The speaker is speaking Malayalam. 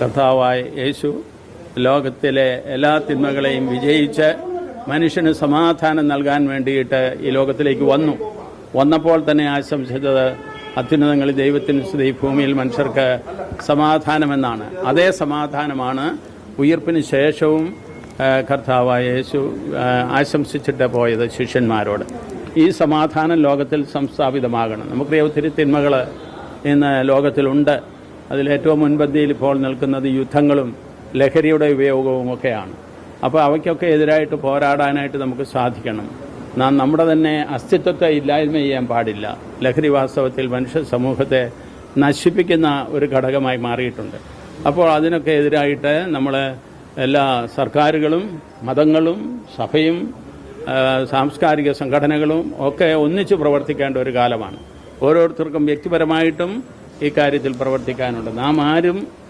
കർത്താവായ യേശു ലോകത്തിലെ എല്ലാ തിന്മകളെയും വിജയിച്ച് മനുഷ്യന് സമാധാനം നൽകാൻ വേണ്ടിയിട്ട് ഈ ലോകത്തിലേക്ക് വന്നു. വന്നപ്പോൾ തന്നെ ആശംസിച്ചത് അത്യുന്നതങ്ങളിൽ ദൈവത്തിന് സ്ഥിതി ഭൂമിയിൽ മനുഷ്യർക്ക് സമാധാനമെന്നാണ്. അതേ സമാധാനമാണ് ഉയർപ്പിന് ശേഷവും കർത്താവായ യേശു ആശംസിച്ചിട്ട് പോയത് ശിഷ്യന്മാരോട്. ഈ സമാധാനം ലോകത്തിൽ സംസ്ഥാപിതമാകണം. നമുക്കറിയാം ഒത്തിരി തിന്മകൾ ഇന്ന് ലോകത്തിലുണ്ട്. അതിലേറ്റവും മുൻപന്തിയിൽ ഇപ്പോൾ നിൽക്കുന്നത് യുദ്ധങ്ങളും ലഹരിയുടെ ഉപയോഗവും ഒക്കെയാണ്. അപ്പോൾ അവയ്ക്കൊക്കെ എതിരായിട്ട് പോരാടാനായിട്ട് നമുക്ക് സാധിക്കണം. നാം നമ്മുടെ തന്നെ അസ്തിത്വത്തെ ഇല്ലായ്മ ചെയ്യാൻ പാടില്ല. ലഹരി വാസ്തവത്തിൽ മനുഷ്യ സമൂഹത്തെ നശിപ്പിക്കുന്ന ഒരു ഘടകമായി മാറിയിട്ടുണ്ട്. അപ്പോൾ അതിനൊക്കെ എതിരായിട്ട് നമ്മൾ എല്ലാ സർക്കാരുകളും മതങ്ങളും സഭയും സാംസ്കാരിക സംഘടനകളും ഒക്കെ ഒന്നിച്ച് പ്രവർത്തിക്കേണ്ട ഒരു കാലമാണ്. ഓരോരുത്തർക്കും വ്യക്തിപരമായിട്ടും ഇക്കാര്യത്തിൽ പ്രവർത്തിക്കാനുണ്ട്. നാം ആരും